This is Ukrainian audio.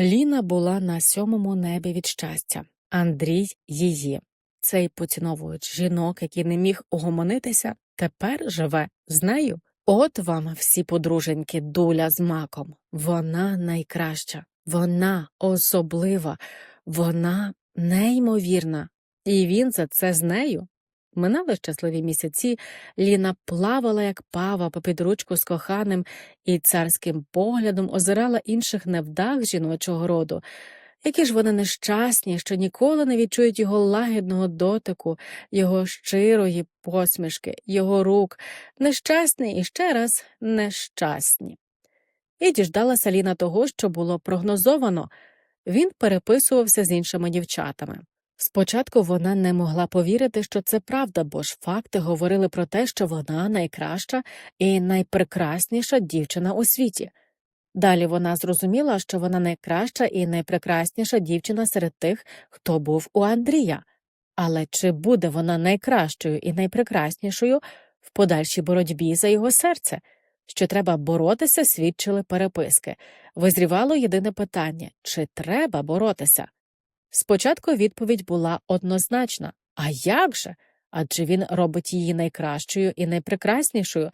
Ліна була на сьомому небі від щастя, Андрій її. Цей поціновувач жінок, який не міг угомонитися, тепер живе з нею. От вам всі подруженьки дуля з маком. Вона найкраща, вона особлива, вона неймовірна. І він за це з нею. Минали щасливі місяці, Ліна плавала, як пава, попід ручку з коханим і царським поглядом озирала інших невдах жіночого роду. Які ж вони нещасні, що ніколи не відчують його лагідного дотику, його щирої посмішки, його рук, нещасні і ще раз нещасні. І діждалася Ліна того, що було прогнозовано. Він переписувався з іншими дівчатами. Спочатку вона не могла повірити, що це правда, бо ж факти говорили про те, що вона найкраща і найпрекрасніша дівчина у світі. Далі вона зрозуміла, що вона найкраща і найпрекрасніша дівчина серед тих, хто був у Андрія. Але чи буде вона найкращою і найпрекраснішою в подальшій боротьбі за його серце? Що треба боротися, свідчили переписки. Визрівало єдине питання чи треба боротися? Спочатку відповідь була однозначна а як же? Адже він робить її найкращою і найпрекраснішою,